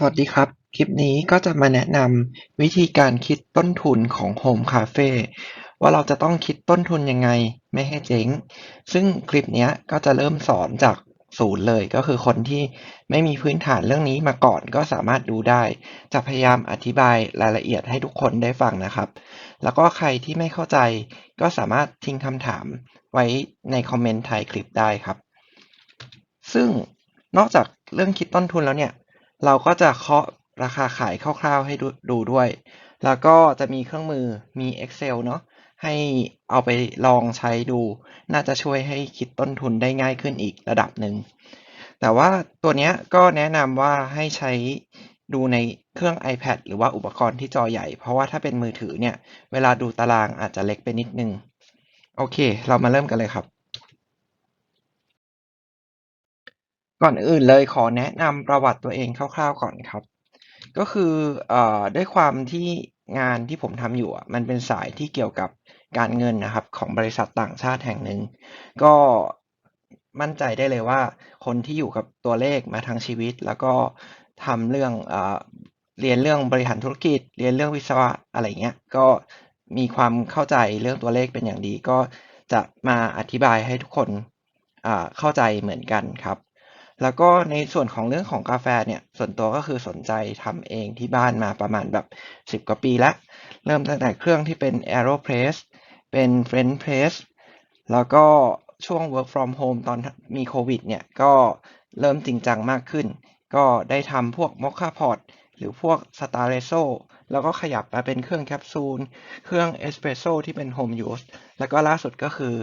สวัสดีครับ คลิปนี้ก็จะมาแนะนำวิธีการคิดต้นทุนของ Home Cafe ว่าเราจะต้องคิดต้นทุนยังไงไม่ให้เจ๊ง ซึ่งคลิปนี้ก็จะเริ่มสอนจากศูนย์เลยก็คือคนที่ไม่มีพื้นฐานเรื่องนี้มาก่อนก็สามารถดูได้ จะพยายามอธิบายรายละเอียดให้ทุกคนได้ฟังนะครับ แล้วก็ใครที่ไม่เข้าใจก็สามารถทิ้งคำถามไว้ในคอมเมนต์ท้ายคลิปได้ครับ ซึ่งนอกจากเรื่องคิดต้นทุนแล้วเนี่ย เราก็จะเคาะราคาขายคร่าวๆให้ดูด้วย แล้วก็จะมีเครื่องมือมี Excel เนาะให้เอาไปลองใช้ดู น่าจะช่วยให้คิดต้นทุนได้ง่ายขึ้นอีกระดับหนึ่ง แต่ว่าตัวเนี้ยก็แนะนำว่าให้ใช้ดูในเครื่อง iPad หรือว่าอุปกรณ์ที่จอใหญ่ เพราะว่าถ้าเป็นมือถือเนี่ย เวลาดูตารางอาจจะเล็กไปนิดนึง โอเค เรามาเริ่มกันเลยครับ ก่อนอื่นเลยขอแนะนำประวัติตัวเองคร่าวๆก่อนครับ ก็คือเอ่อด้วยความที่งานที่ผมทำอยู่อะมันเป็นสายที่เกี่ยวกับการเงินนะครับ ของบริษัทต่างชาติแห่งหนึ่ง ก็มั่นใจได้เลยว่าคนที่อยู่กับตัวเลขมาทั้งชีวิต แล้วก็ทำเรื่องเอ่อเรียนเรื่องบริหารธุรกิจ เรียนเรื่องวิศวะอะไรเงี้ยก็มีความเข้าใจเรื่องตัวเลขเป็นอย่างดี ก็จะมาอธิบายให้ทุกคนอ่าเข้าใจเหมือนกันครับ แล้วก็ในส่วนของเรื่องของกาแฟเนี่ยส่วนตัวก็คือสนใจทำเองที่บ้านมาประมาณแบบ 10 กว่าปีแล้วเริ่มตั้งแต่เครื่องที่เป็น Aeropress เป็น French Press แล้วก็ช่วง work from home ตอนมีโควิดเนี่ยก็เริ่มจริงจังมากขึ้น ก็ได้ทำพวก Mocha Pot หรือพวก s t a r e s o แล้วก็ขยับมาเป็นเครื่องแคปซูล เครื่องเอสเปรสโซ่ที่เป็น Home Use แล้วก็ล่าสุดก็คือ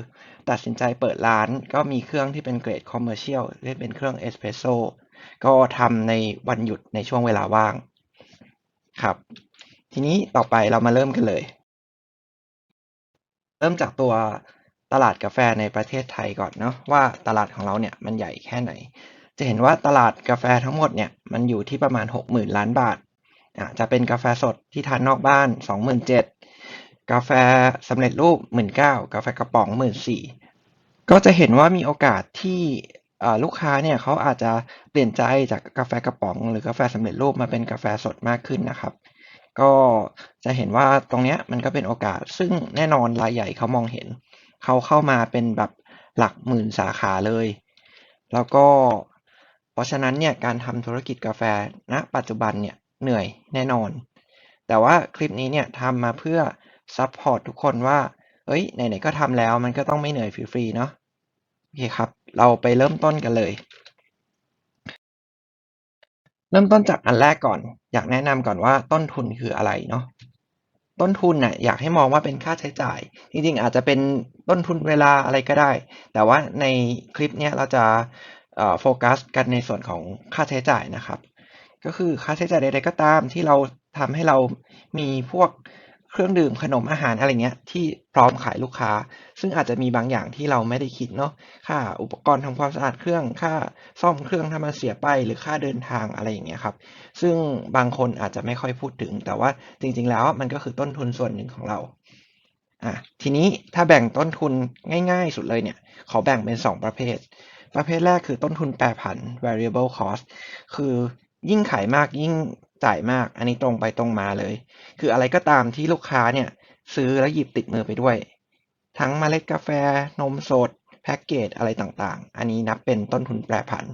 ตัดสินใจเปิดร้านก็มีเครื่องที่เป็นเกรดคอมเมอร์เชียลที่เป็นเครื่องเอสเปรสโซ่ก็ทำในวันหยุดในช่วงเวลาว่างครับ ทีนี้ต่อไปเรามาเริ่มกันเลย เริ่มจากตัวตลาดกาแฟในประเทศไทยก่อนเนาะว่าตลาดของเราเนี่ยมันใหญ่แค่ไหน จะเห็นว่าตลาดกาแฟทั้งหมดเนี่ยมันอยู่ที่ประมาณ 60,000 ล้านบาท จะเป็นกาแฟสดที่ทานนอกบ้าน 27,000 กาแฟสำเร็จรูป 19,000 กาแฟกระป๋อง 14,000 ก็จะเห็นว่ามีโอกาสที่ลูกค้าเนี่ยเขาอาจจะเปลี่ยนใจจากกาแฟกระป๋อง หรือกาแฟสำเร็จรูปมาเป็นกาแฟสดมากขึ้นนะครับ ก็จะเห็นว่าตรงเนี้ยมันก็เป็นโอกาส ซึ่งแน่นอนรายใหญ่เขามองเห็น เขาเข้ามาเป็นแบบหลักหมื่นสาขาเลย แล้วก็เพราะฉะนั้นเนี่ยการทำธุรกิจกาแฟณปัจจุบันเนี่ย เหนื่อยแน่นอน แต่ว่าคลิปนี้เนี่ยทำมาเพื่อซัพพอร์ตทุกคนว่าเอ้ย ไหนๆ ก็ทำแล้วมันก็ต้องไม่เหนื่อยฟรีๆ เนาะโอเคครับ เราไปเริ่มต้นกันเลย เริ่มต้นจากอันแรกก่อน อยากแนะนำก่อนว่าต้นทุนคืออะไรเนาะ ต้นทุนน่ะอยากให้มองว่าเป็นค่าใช้จ่าย จริงๆ อาจจะเป็นต้นทุนเวลาอะไรก็ได้ แต่ว่าในคลิปนี้เราจะโฟกัสกันในส่วนของค่าใช้จ่ายนะครับ ก็คือค่าใช้จ่ายใดๆก็ตามที่เราทำให้เรามีพวกเครื่องดื่มขนมอาหารอะไรเงี้ยที่พร้อมขายลูกค้า ซึ่งอาจจะมีบางอย่างที่เราไม่ได้คิดเนาะค่าอุปกรณ์ทำความสะอาดเครื่องค่าซ่อมเครื่องถ้ามันเสียไปหรือค่าเดินทางอะไรอย่างเงี้ยครับซึ่งบางคนอาจจะไม่ค่อยพูดถึง แต่ว่าจริง ๆ แล้วมันก็คือต้นทุนส่วนหนึ่งของเราอะทีนี้ถ้าแบ่งต้นทุนง่ายๆ สุดเลยเนี่ยขอแบ่งเป็น 2 ประเภท ประเภทแรกคือต้นทุนแปรผัน variable cost คือ ยิ่งขายมากยิ่งจ่ายมาก อันนี้ตรงไปตรงมาเลย คืออะไรก็ตามที่ลูกค้าเนี่ยซื้อแล้วหยิบติดมือไปด้วย ทั้งเมล็ดกาแฟ นมสด แพ็กเกจอะไรต่างๆ อันนี้นับเป็นต้นทุนแปรผัน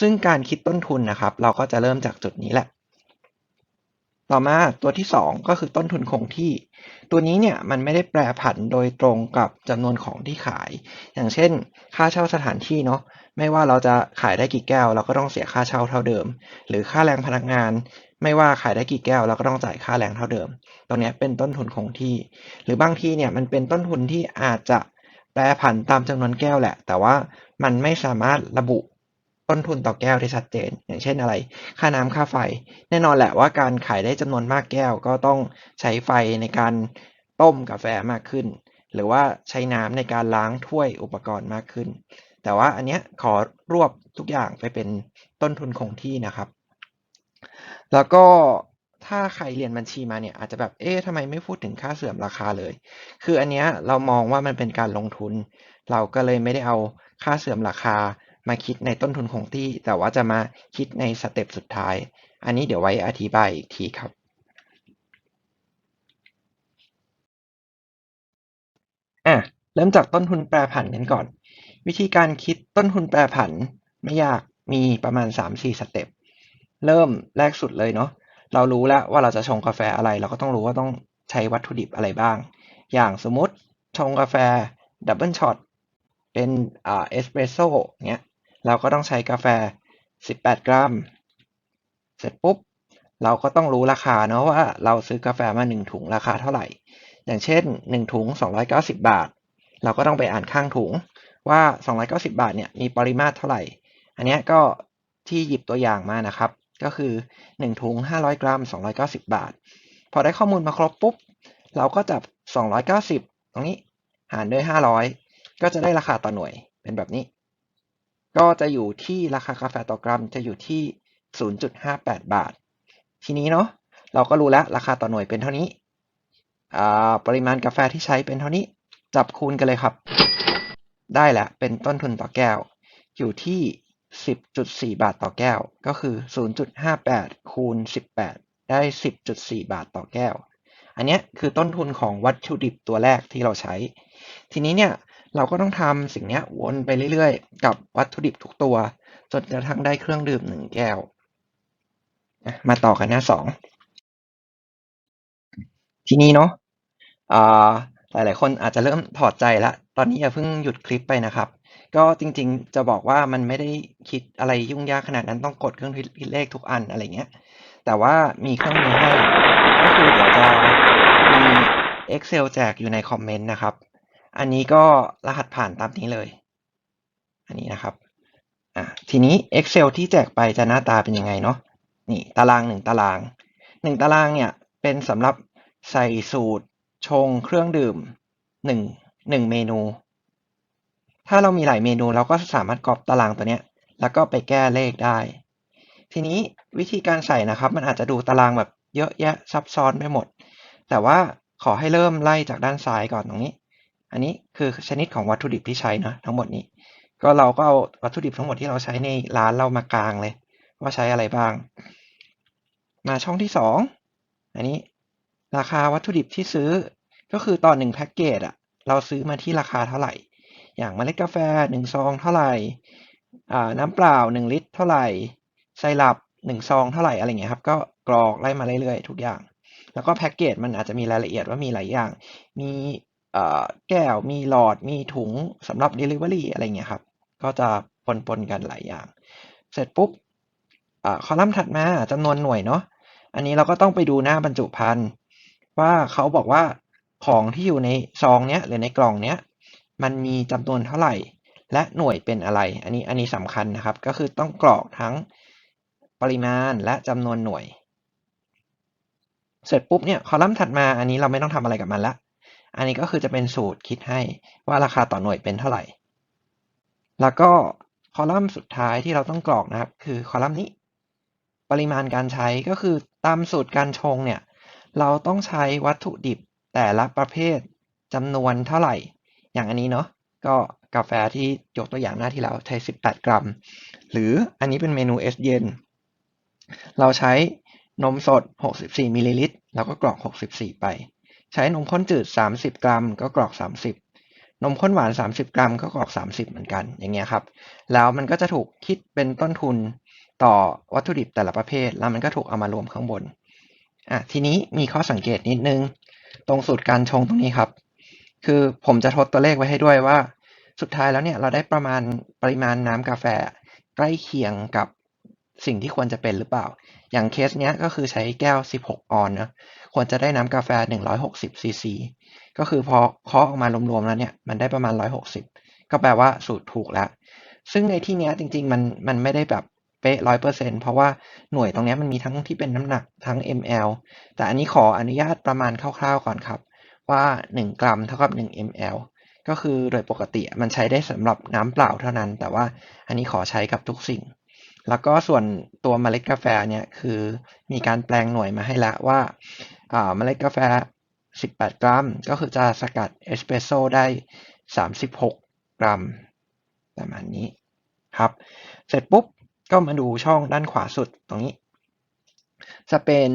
ซึ่งการคิดต้นทุนนะครับ เราก็จะเริ่มจากจุดนี้แหละ ต่อมาตัวที่ 2 ก็คือต้นทุนคงที่ ตัวนี้เนี่ยมันไม่ได้แปรผันโดยตรงกับจำนวนของที่ขาย อย่างเช่น ค่าเช่าสถานที่เนาะ ไม่ว่าเราจะขายได้กี่แก้ว เราก็ต้องเสียค่าเช่าเท่าเดิม หรือค่าแรงพนักงาน ไม่ว่าขายได้กี่แก้ว เราก็ต้องจ่ายค่าแรงเท่าเดิม ตรงนี้เป็นต้นทุนคงที่ หรือบางทีเนี่ยมันเป็นต้นทุนที่อาจจะแปรผันตามจำนวนแก้วแหละ แต่ว่ามันไม่สามารถระบุต้นทุนต่อแก้วที่ชัดเจน อย่างเช่นอะไร ค่าน้ำค่าไฟ แน่นอนแหละว่าการขายได้จำนวนมากแก้วก็ต้องใช้ไฟในการต้มกาแฟมากขึ้น หรือว่าใช้น้ำในการล้างถ้วยอุปกรณ์มากขึ้น แต่ว่าอันเนี้ยขอรวบทุกอย่างไปเป็นต้นทุนคงที่นะครับ แล้วก็ถ้าใครเรียนบัญชีมาเนี่ยอาจจะแบบเอ๊ะทำไมไม่พูดถึงค่าเสื่อมราคาเลย คืออันเนี้ยเรามองว่ามันเป็นการลงทุน เราก็เลยไม่ได้เอาค่าเสื่อมราคามาคิดในต้นทุนคงที่ แต่ว่าจะมาคิดในสเต็ปสุดท้าย อันนี้เดี๋ยวไว้อธิบายอีกทีครับ อะเริ่มจากต้นทุนแปรผันกันก่อน วิธีการคิดต้นทุนแปรผันไม่ยากมีประมาณ 3-4 สเต็ป เริ่มแรกสุดเลยเนาะเรารู้แล้วว่าเราจะชงกาแฟอะไร เราก็ต้องรู้ว่าต้องใช้วัตถุดิบอะไรบ้าง อย่างสมมติชงกาแฟดับเบิลช็อตเป็นเอสเปรสโซ่เงี้ยเราก็ต้องใช้กาแฟ 18 กรัม เสร็จปุ๊บ เราก็ต้องรู้ราคาเนาะว่าเราซื้อกาแฟมา 1 ถุงราคาเท่าไหร่ อย่างเช่น 1 ถุง 290 บาท เราก็ต้องไปอ่านข้างถุง ว่า 290 บาทเนี่ยมีปริมาตรเท่าไหร่ อันนี้ก็ที่หยิบตัวอย่างมานะครับ ก็คือ 1 ถุง 500 กรัม 290 บาท พอได้ข้อมูลมาครบปุ๊บ เราก็จับ 290 ตรงนี้หารด้วย 500 ก็จะได้ราคาต่อหน่วยเป็นแบบนี้ ก็จะอยู่ที่ราคากาแฟต่อกรัมจะอยู่ที่ 0.58 บาท ทีนี้เนาะเราก็รู้แล้วราคาต่อหน่วยเป็นเท่านี้ ปริมาณกาแฟที่ใช้เป็นเท่านี้ จับคูณกันเลยครับ ได้แล้วเป็นต้นทุนต่อแก้ว อยู่ที่ 10.4 บาทต่อแก้ว ก็คือ 0.58 คูณ 18 ได้ 10.4 บาทต่อแก้ว อันนี้คือต้นทุนของวัตถุดิบตัวแรกที่เราใช้ ทีนี้เนี่ยเราก็ต้องทำสิ่งนี้วนไปเรื่อยๆ กับวัตถุดิบทุกตัว จนกระทั่งได้เครื่องดื่มหนึ่งแก้ว มาต่อกันหน้าสอง ทีนี้เนาะ หลาย ๆ คนอาจจะเริ่มถอดใจละ ตอนนี้อย่าเพิ่งหยุดคลิปไปนะครับ ก็จริง ๆ จะบอกว่ามันไม่ได้คิดอะไรยุ่งยากขนาดนั้นต้องกดเครื่องคิดเลขทุกอันอะไรเงี้ย แต่ว่ามีเครื่องมือให้ ก็คือเดี๋ยวจะมี Excel แจกอยู่ในคอมเมนต์นะครับ อันนี้ก็รหัสผ่านตามนี้เลย อันนี้นะครับ อะทีนี้ Excel ที่แจกไปจะหน้าตาเป็นยังไงเนาะ นี่ตารางหนึ่งตารางหนึ่งตารางเนี่ยเป็นสำหรับใส่สูตร ชงเครื่องดื่มหนึ่งหนึ่งเมนู ถ้าเรามีหลายเมนูเราก็สามารถกรอบตารางตัวเนี้ย แล้วก็ไปแก้เลขได้ ทีนี้วิธีการใส่นะครับ มันอาจจะดูตารางแบบเยอะแยะซับซ้อนไปหมด แต่ว่าขอให้เริ่มไล่จากด้านซ้ายก่อนตรงนี้ อันนี้คือชนิดของวัตถุดิบที่ใช้นะทั้งหมดนี้ ก็เราก็เอาวัตถุดิบทั้งหมดที่เราใช้ในร้านเรามากลางเลย ว่าใช้อะไรบ้าง มาช่องที่สองอันนี้ราคาวัตถุดิบที่ซื้อ ก็คือตอนหนึ่งแพ็กเกจอะเราซื้อมาที่ราคาเท่าไหร่ อย่างเมล็ดกาแฟหนึ่งซองเท่าไหร่น้ำเปล่าหนึ่งลิตร เท่าไหร่ไซรัปหนึ่งซองเท่าไหร่อะไรเงี้ยครับก็กรอกไล่มาเรื่อยๆ ทุกอย่าง แล้วก็แพ็กเกจมันอาจจะมีรายละเอียดว่ามีหลายอย่าง มีแก้วมีหลอดมีถุงสำหรับ Delivery อะไรเงี้ยครับก็จะปนๆกันหลายอย่าง เสร็จปุ๊บคอลัมน์ถัดมาจำนวนหน่วยเนาะอันนี้เราก็ต้องไปดูหน้าบรรจุภัณฑ์ว่าเขาบอกว่า ของที่อยู่ในซองเนี้ยหรือในกล่องเนี้ยมันมีจำนวนเท่าไหร่ และหน่วยเป็นอะไร อันนี้อันนี้สำคัญนะครับ ก็คือต้องกรอกทั้งปริมาณและจำนวนหน่วย เสร็จปุ๊บเนี่ยคอลัมน์ถัดมาอันนี้เราไม่ต้องทำอะไรกับมันละ อันนี้ก็คือจะเป็นสูตรคิดให้ว่าราคาต่อหน่วยเป็นเท่าไหร่ แล้วก็คอลัมน์สุดท้ายที่เราต้องกรอกนะครับ คือคอลัมน์นี้ ปริมาณการใช้ก็คือตามสูตรการชงเนี่ยเราต้องใช้วัตถุดิบ แต่ละประเภทจำนวนเท่าไหร่ อย่างอันนี้เนาะก็กาแฟที่ยกตัวอย่างหน้าที่เราใช้ 18 กรัม หรืออันนี้เป็นเมนูเอสเย็น เราใช้นมสด 64 มิลลิลิตร แล้วก็กรอก 64 ไป ใช้นมข้นจืด 30 กรัม ก็กรอก 30 นมข้นหวาน 30 กรัม ก็กรอก 30 เหมือนกัน อย่างเงี้ยครับ แล้วมันก็จะถูกคิดเป็นต้นทุนต่อวัตถุดิบแต่ละประเภท แล้วมันก็ถูกเอามารวมข้างบน อะ ทีนี้มีข้อสังเกตนิดนึง ตรงสูตรการชงตรงนี้ครับ คือผมจะทดตัวเลขไว้ให้ด้วยว่า สุดท้ายแล้วเนี่ยเราได้ประมาณปริมาณน้ำกาแฟใกล้เคียงกับสิ่งที่ควรจะเป็นหรือเปล่า อย่างเคสเนี้ยก็คือใช้แก้ว 16 ออนนะควรจะได้น้ำกาแฟ 160ซีซีก็คือพอเคาะออกมารวมๆแล้วเนี่ยมันได้ประมาณ 160 ก็แปลว่าสูตรถูกแล้ว ซึ่งในที่เนี้ยจริงๆมันมันไม่ได้แบบ ป๊ะร้อยเปอร์เซ็นเพราะว่าหน่วยตรงนี้มันมีทั้งที่เป็นน้ำหนักทั้ง ml แต่อันนี้ขออนุญาตประมาณคร่าวๆก่อนครับ ว่า 1 กรัมเท่ากับ 1 ml ก็คือโดยปกติมันใช้ได้สำหรับน้ำเปล่าเท่านั้น แต่ว่าอันนี้ขอใช้กับทุกสิ่ง แล้วก็ส่วนตัวเมล็ดกาแฟเนี่ยคือมีการแปลงหน่วยมาให้แล้วว่าเมล็ดกาแฟ 18 กรัม ก็คือจะสกัดเอสเปรสโซ่ได้ 36 กรัมประมาณนี้ครับ เสร็จปุ๊บ ก็มาดูช่องด้านขวาสุดตรงนี้ จะเป็น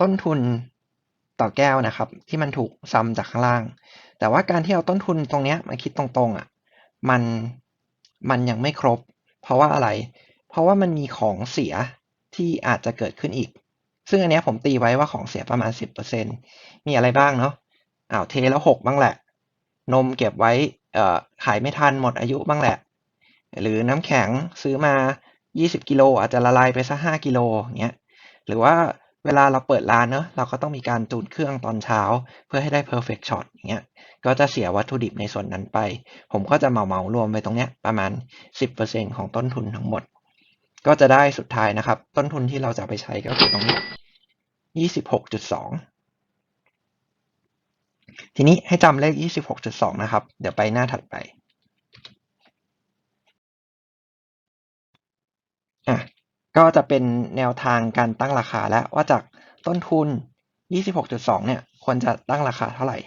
ต้นทุนต่อแก้วนะครับ ที่มันถูกซ้ำจากข้างล่าง แต่ว่าการที่เอาต้นทุนตรงนี้มาคิดตรงๆอะมันมันยังไม่ครบ เพราะว่าอะไร เพราะว่ามันมีของเสียที่อาจจะเกิดขึ้นอีก ซึ่งอันนี้ผมตีไว้ว่าของเสียประมาณ 10%มีอะไรบ้างเนาะอ้าวเทแล้วหกบ้างแหละ นมเก็บไว้อ่อขายไม่ทันหมดอายุบ้างแหละ หรือน้ำแข็งซื้อมา 20 กิโลอาจจะละลายไปสัก5กิโลอย่างเงี้ยหรือว่าเวลาเราเปิดร้านเนอะเราก็ต้องมีการจูนเครื่องตอนเช้า เพื่อให้ได้ perfect shot อย่างเงี้ยก็จะเสียวัตถุดิบในส่วนนั้นไป ผมก็จะเหมาเหมารวมไปตรงเนี้ยประมาณ 10%ของต้นทุนทั้งหมด ก็จะได้สุดท้ายนะครับ ต้นทุนที่เราจะไปใช้ก็คือตรงนี้26.2 ทีนี้ให้จำเลข 26.2 นะครับ เดี๋ยวไปหน้าถัดไป อะ ก็จะเป็นแนวทางการตั้งราคาแล้วว่าจากต้นทุน 26.2 เนี่ย ควรจะตั้งราคาเท่าไหร่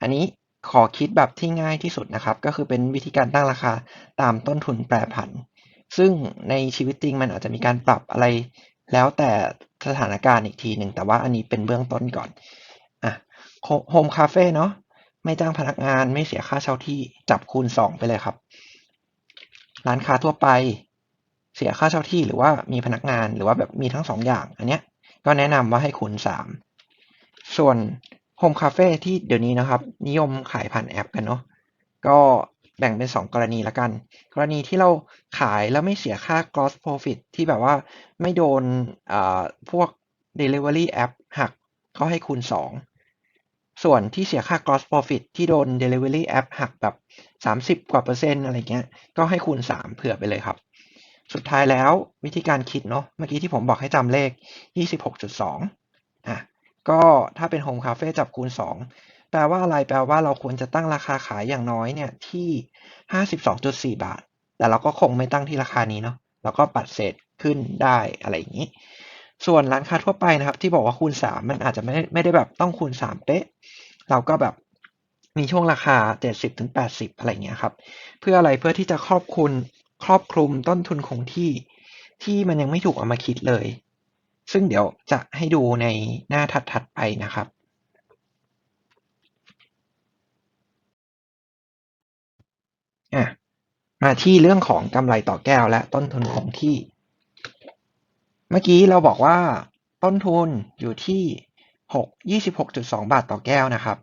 อันนี้ขอคิดแบบที่ง่ายที่สุดนะครับ ก็คือเป็นวิธีการตั้งราคาตามต้นทุนแปรผัน ซึ่งในชีวิตจริงมันอาจจะมีการปรับอะไร แล้วแต่สถานการณ์อีกทีหนึ่ง แต่ว่าอันนี้เป็นเบื้องต้นก่อน อะโฮมคาเฟ่เนาะ ไม่จ้างพนักงาน ไม่เสียค่าเช่าที่ จับคูณ 2 ไปเลยครับ ร้านค้าทั่วไป สียค่าเช่าที่หรือว่ามีพนักงานหรือว่าแบบมีทั้งสองอย่าง อันเนี้ยก็แนะนำว่าให้คูณ3 ส่วนโฮมคาเฟ่ที่เดี๋ยวนี้นะครับ นิยมขายผ่านแอปกันเนาะก็แบ่งเป็น 2 กรณีละกัน กรณีที่เราขายแล้วไม่เสียค่า gross profit ที่แบบว่าไม่โดนพวก delivery app หักก็ให้คูณ 2 ส่วนที่เสียค่า gross profit ที่โดน delivery app หักแบบ 30 กว่าเปอร์เซ็นต์อะไรเงี้ย ก็ให้คูณ 3 เผื่อไปเลยครับ สุดท้ายแล้ววิธีการคิดเนาะเมื่อกี้ที่ผมบอกให้จำเลข 26.2อะก็ถ้าเป็นโฮมคาเฟ่จับคูณ 2 แปลว่าอะไรแปลว่าเราควรจะตั้งราคาขายอย่างน้อยเนี่ยที่ 52.4 บาท แต่เราก็คงไม่ตั้งที่ราคานี้เนาะเราก็ปัดเศษขึ้นได้อะไรอย่างนี้ ส่วนร้านค้าทั่วไปนะครับ ที่บอกว่าคูณ 3 มันอาจจะไม่ได้ไม่ได้แบบต้องคูณ 3 เป๊ะ เราก็แบบมีช่วงราคา 70-80 อะไรเงี้ยครับ เพื่ออะไรเพื่อที่จะครอบคลุม ครอบคลุมต้นทุนคงที่ ที่มันยังไม่ถูกเอามาคิดเลย ซึ่งเดี๋ยวจะให้ดูในหน้าถัดๆไปนะครับ อะมาที่เรื่องของกำไรต่อแก้วและต้นทุนคงที่ เมื่อกี้เราบอกว่าต้นทุนอยู่ที่6 26.2 บาทต่อแก้วนะครับ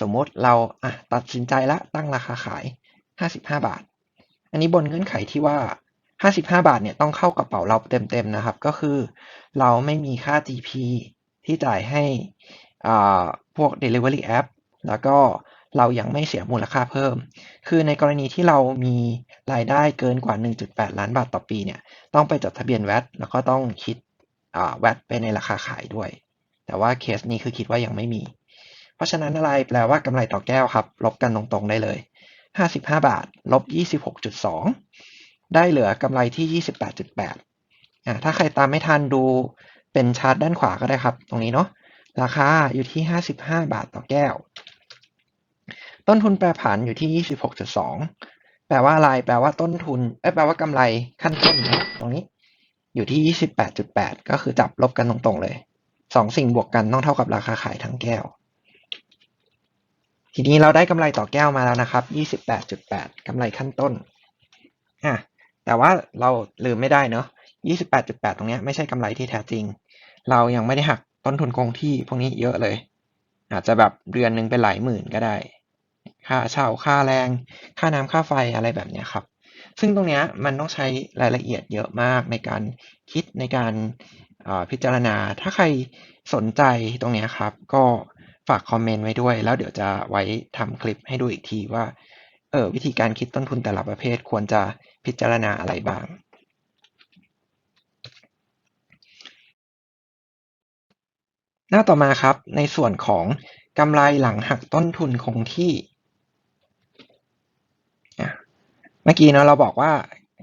สมมติเราอะตัดสินใจแล้วตั้งราคาขาย 55 บาท อันนี้บนเงื่อนไขที่ว่า 55 บาทเนี่ยต้องเข้ากระเป๋าเราเต็มๆนะครับ ก็คือเราไม่มีค่า GP ที่จ่ายให้พวก Delivery App แล้วก็เรายังไม่เสียมูลค่าเพิ่ม คือในกรณีที่เรามีรายได้เกินกว่า 1.8 ล้านบาทต่อปีเนี่ย ต้องไปจดทะเบียน VAT แล้วก็ต้องคิดอ่า VAT ไปในราคาขายด้วย แต่ว่าเคสนี้คือคิดว่ายังไม่มี เพราะฉะนั้นอะไรแปลว่ากำไรต่อแก้วครับ ลบกันตรงๆได้เลย 55 บาท ลบ 26.2 ได้เหลือกำไรที่ 28.8อ่าถ้าใครตามไม่ทันดูเป็นชาร์ตด้านขวาก็ได้ครับ ตรงนี้เนาะ ราคาอยู่ที่ 55 บาทต่อแก้ว ต้นทุนแปรผันอยู่ที่ 26.2 แปลว่าอะไร แปลว่าต้นทุน เอ้แปลว่ากำไรขั้นต้นนะตรงนี้ อยู่ที่ 28.8 ก็คือจับลบกันตรงๆเลย สองสิ่งบวกกันต้องเท่ากับราคาขายทั้งแก้ว ทีนี้เราได้กำไรต่อแก้วมาแล้วนะครับ28.8กำไรขั้นต้นอะแต่ว่าเราลืมไม่ได้เนาะ28.8 ตรงนี้ไม่ใช่กำไรที่แท้จริง เรายังไม่ได้หักต้นทุนคงที่พวกนี้เยอะเลย อาจจะแบบเดือนหนึ่งเป็นหลายหมื่นก็ได้ ค่าเช่าค่าแรง ค่าน้ำค่าไฟอะไรแบบนี้ครับ ซึ่งตรงนี้มันต้องใช้รายละเอียดเยอะมากในการคิดในการพิจารณา ถ้าใครสนใจตรงนี้ครับ ก็ ฝากคอมเมนต์ไว้ด้วย แล้วเดี๋ยวจะไว้ทำคลิปให้ดูอีกทีว่า เออวิธีการคิดต้นทุนแต่ละประเภทควรจะพิจารณาอะไรบ้าง หน้าต่อมาครับ ในส่วนของกำไรหลังหักต้นทุนคงที่ เมื่อกี้เนาะเราบอกว่า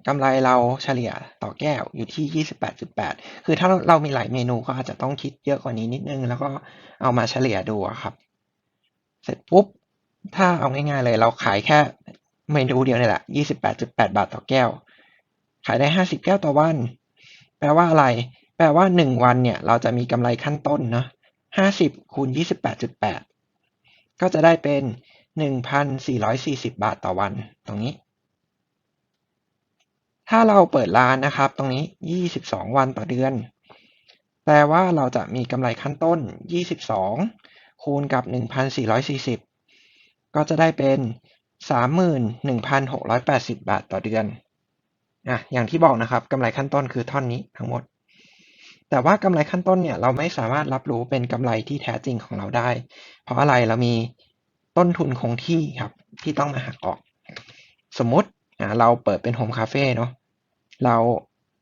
กำไรเราเฉลี่ยต่อแก้วอยู่ที่ 28.8 คือถ้าเรามีหลายเมนูก็อาจจะต้องคิดเยอะกว่านี้นิดนึง แล้วก็เอามาเฉลี่ยดูครับ เสร็จปุ๊บ ถ้าเอาง่ายๆเลยเราขายแค่เมนูเดียวนี่แหละ 28.8 บาทต่อแก้ว ขายได้ห้าสิบแก้วต่อวัน แปลว่าอะไร แปลว่าหนึ่งวันเนี่ย เราจะมีกำไรขั้นต้นเนาะห้าสิบคูณยี่สิบแปดจุดแปดก็จะได้เป็นหนึ่งพันสี่ร้อยสี่สิบาทต่อวันตรงนี้ ถ้าเราเปิดร้านนะครับ ตรงนี้ยี่สิบสองวันต่อเดือน แปลว่าเราจะมีกำไรขั้นต้นยี่สิบสองคูณกับหนึ่งพันสี่ร้อยสี่สิบก็จะได้เป็นสามหมื่นหนึ่งพันหกร้อยแปดสิบาทต่อเดือนอะอย่างที่บอกนะครับกำไรขั้นต้นคือท่อนนี้ทั้งหมด แต่ว่ากำไรขั้นต้นเนี่ยเราไม่สามารถรับรู้เป็นกำไรที่แท้จริงของเราได้ เพราะอะไรเรามีต้นทุนคงที่ครับที่ต้องมาหักออก สมมติเราเปิดเป็นโฮมคาเฟ่เนาะ เรา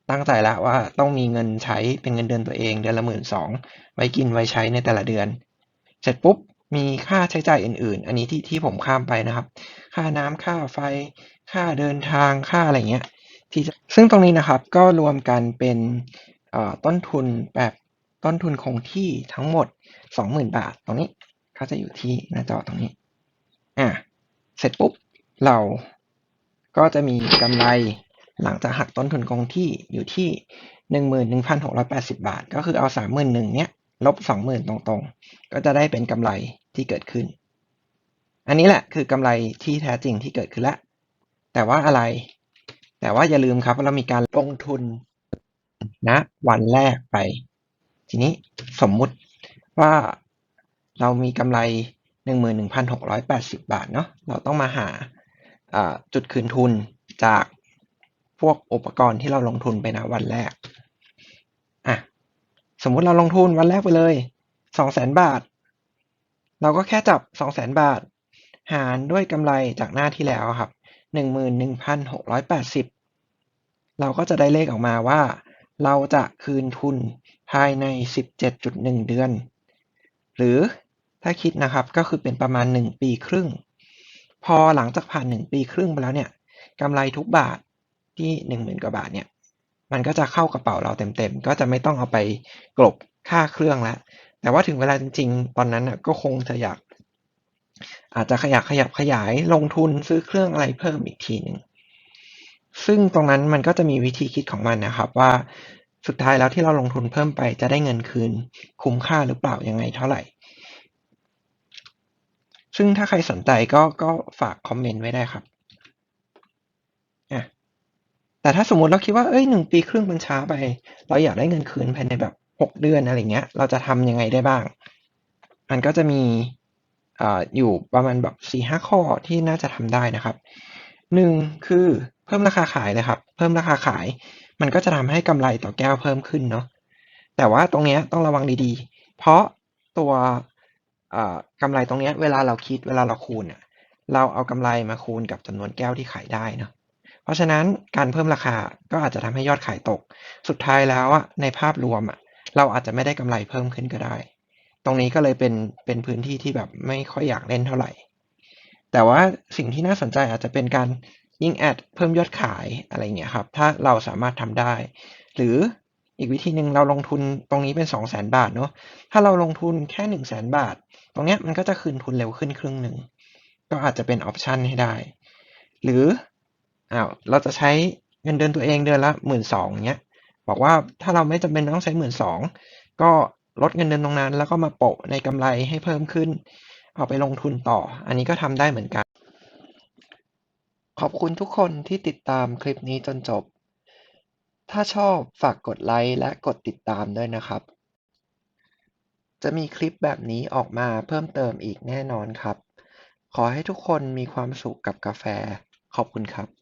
ตั้งใจแล้วว่าต้องมีเงินใช้เป็นเงินเดือนตัวเองเดือนละหมื่นสองไว้กินไว้ใช้ในแต่ละเดือน เสร็จปุ๊บมีค่าใช้จ่ายอื่น ๆ อันนี้ที่ที่ผมข้ามไปนะครับ ค่าน้ำค่าไฟ ค่าเดินทางค่าอะไรเงี้ยที่จะซึ่งตรงนี้นะครับก็รวมกันเป็นต้นทุนแบบต้นทุนคงที่ทั้งหมด 20,000 บาทตรงนี้ก็จะอยู่ที่หน้าจอตรงนี้อะเสร็จปุ๊บเราก็จะมีกำไร หลังจากหักต้นทุนคงที่อยู่ที่ 11,680 บาท ก็คือเอา 31,000เนี้ยลบ 20,000 ตรงๆ ก็จะได้เป็นกำไรที่เกิดขึ้น อันนี้แหละคือกำไรที่แท้จริงที่เกิดขึ้นล้วแต่ว่าอะไร แต่ว่าอย่าลืมครับว่าเรามีการลงทุนณนะวันแรกไป ทีนี้สมมุติว่าเรามีกำไร 11,680 บาทเนาะเราต้องมาหาจุดคืนทุนจาก พวกอุปกรณ์ที่เราลงทุนไปนะวันแรกอะสมมุติเราลงทุนวันแรกไปเลย200,000บาท เราก็แค่จับ200,000บาท หารด้วยกำไรจากหน้าที่แล้วครับ11,680เราก็จะได้เลขออกมาว่า เราจะคืนทุนภายใน 17.1 เดือน หรือถ้าคิดนะครับก็คือเป็นประมาณ 1 ปีครึ่ง พอหลังจากผ่าน 1 ปีครึ่งไปแล้วเนี่ยกำไรทุกบาท ที่ 10,000 กว่าบาทเนี่ยมันก็จะเข้ากระเป๋าเราเต็มๆ ก็จะไม่ต้องเอาไปกลบค่าเครื่องแล้ว แต่ว่าถึงเวลาจริงๆ ตอนนั้นน่ะก็คงจะอยาก อาจจะขยับขยับขยายลงทุนซื้อเครื่องอะไรเพิ่มอีกทีหนึ่ง ซึ่งตรงนั้นมันก็จะมีวิธีคิดของมันนะครับว่าสุดท้ายแล้วที่เราลงทุนเพิ่มไปจะได้เงินคืน คุ้มค่าหรือเปล่ายังไงเท่าไหร่ ซึ่งถ้าใครสนใจก็ก็ฝากคอมเมนต์ไว้ได้ครับ แต่ถ้าสมมติเราคิดว่าเอ้ยหนึ่งปีครึ่งมันช้าไป เราอยากได้เงินคืนภายในแบบหกเดือนอะไรเงี้ย เราจะทำยังไงได้บ้าง มันก็จะมีออยู่ประมาณแบบสี่ห้าข้อที่น่าจะทำได้นะครับหนึ่งคือเพิ่มราคาขายเลยครับ เพิ่มราคาขาย มันก็จะทำให้กำไรต่อแก้วเพิ่มขึ้นเนาะแต่ว่าตรงนี้ต้องระวังดีๆ เพราะตัวกำไรตรงนี้เวลาเราคิดเวลาเราคูณเราเอากำไรมาคูณกับจำนวนแก้วที่ขายได้เนาะ เพราะฉะนั้นการเพิ่มราคาก็อาจจะทำให้ยอดขายตก สุดท้ายแล้วอะในภาพรวมอะเราอาจจะไม่ได้กำไรเพิ่มขึ้นก็ได้ ตรงนี้ก็เลยเป็นเป็นพื้นที่ที่แบบไม่ค่อยอยากเล่นเท่าไหร่ แต่ว่าสิ่งที่น่าสนใจอาจจะเป็นการยิ่งแอดเพิ่มยอดขายอะไรเงี้ยครับ ถ้าเราสามารถทำได้ หรืออีกวิธีหนึ่งเราลงทุนตรงนี้เป็นสองแสนบาทเนาะ ถ้าเราลงทุนแค่หนึ่งแสนบาท ตรงเนี้ยมันก็จะคืนทุนเร็วขึ้นครึ่งหนึ่ง ก็อาจจะเป็นออปชันให้ได้ หรือ อ้าวเราจะใช้เงินเดือนตัวเองเดือนละหมื่นสองเนี้ยบอกว่าถ้าเราไม่จำเป็นต้องใช้หมื่นสองก็ลดเงินเดือนตรงนั้น แล้วก็มาโปะในกำไรให้เพิ่มขึ้น เอาไปลงทุนต่อ อันนี้ก็ทำได้เหมือนกัน ขอบคุณทุกคนที่ติดตามคลิปนี้จนจบ ถ้าชอบฝากกดไลค์และกดติดตามด้วยนะครับ จะมีคลิปแบบนี้ออกมาเพิ่มเติมอีกแน่นอนครับ ขอให้ทุกคนมีความสุขกับกาแฟ ขอบคุณครับ